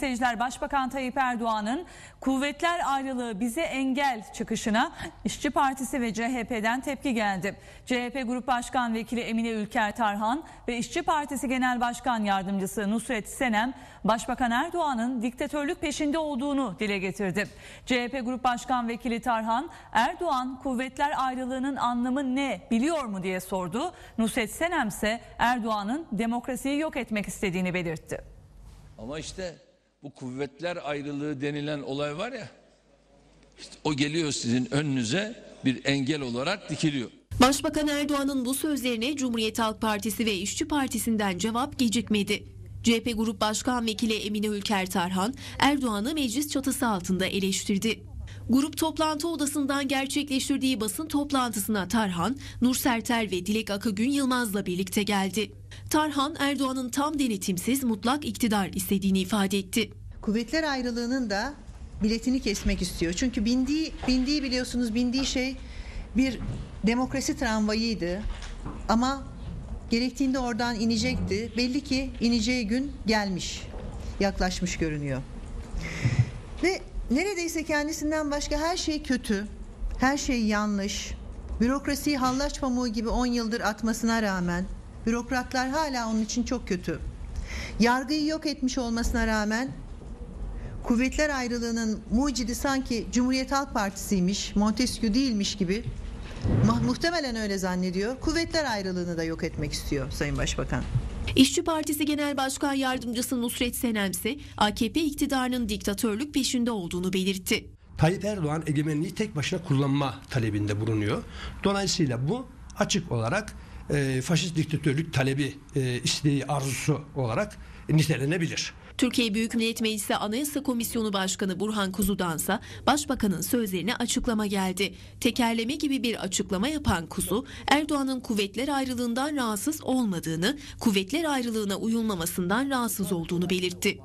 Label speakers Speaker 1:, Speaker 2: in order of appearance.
Speaker 1: Seyirciler Başbakan Tayyip Erdoğan'ın kuvvetler ayrılığı bize engel çıkışına İşçi Partisi ve CHP'den tepki geldi. CHP Grup Başkan Vekili Emine Ülker Tarhan ve İşçi Partisi Genel Başkan Yardımcısı Nusret Senem Başbakan Erdoğan'ın diktatörlük peşinde olduğunu dile getirdi. CHP Grup Başkan Vekili Tarhan Erdoğan kuvvetler ayrılığının anlamı ne biliyor mu diye sordu. Nusret Senem ise Erdoğan'ın demokrasiyi yok etmek istediğini belirtti.
Speaker 2: Ama işte bu kuvvetler ayrılığı denilen olay var ya işte o geliyor sizin önünüze bir engel olarak dikiliyor.
Speaker 3: Başbakan Erdoğan'ın bu sözlerine Cumhuriyet Halk Partisi ve İşçi Partisi'nden cevap gecikmedi. CHP Grup Başkan Vekili Emine Ülker Tarhan Erdoğan'ı meclis çatısı altında eleştirdi. Grup toplantı odasından gerçekleştirdiği basın toplantısına Tarhan, Nur Serter ve Dilek Akagün Yılmaz'la birlikte geldi. Tarhan Erdoğan'ın tam denetimsiz mutlak iktidar istediğini ifade etti.
Speaker 4: Kuvvetler ayrılığının da biletini kesmek istiyor. Çünkü bindiği bindiği biliyorsunuz bindiği şey bir demokrasi tramvayıydı. Ama gerektiğinde oradan inecekti. Belli ki ineceği gün gelmiş. Yaklaşmış görünüyor. Ve neredeyse kendisinden başka her şey kötü. Her şey yanlış. Bürokrasiyi hallaç pamuğu gibi 10 yıldır atmasına rağmen bürokratlar hala onun için çok kötü. Yargıyı yok etmiş olmasına rağmen kuvvetler ayrılığının mucidi sanki Cumhuriyet Halk Partisi'ymiş, Montesquieu değilmiş gibi mu- muhtemelen öyle zannediyor. Kuvvetler ayrılığını da yok etmek istiyor Sayın Başbakan.
Speaker 3: İşçi Partisi Genel Başkan Yardımcısı Nusret Senem ise AKP iktidarının diktatörlük peşinde olduğunu belirtti.
Speaker 5: Tayyip Erdoğan egemenliği tek başına kullanma talebinde bulunuyor. Dolayısıyla bu açık olarak e, faşist diktatörlük talebi, e, isteği, arzusu olarak nitelenebilir.
Speaker 3: Türkiye Büyük Millet Meclisi Anayasa Komisyonu Başkanı Burhan Kuzu'dansa Başbakanın sözlerine açıklama geldi. Tekerleme gibi bir açıklama yapan Kuzu, Erdoğan'ın kuvvetler ayrılığından rahatsız olmadığını, kuvvetler ayrılığına uyulmamasından rahatsız olduğunu belirtti.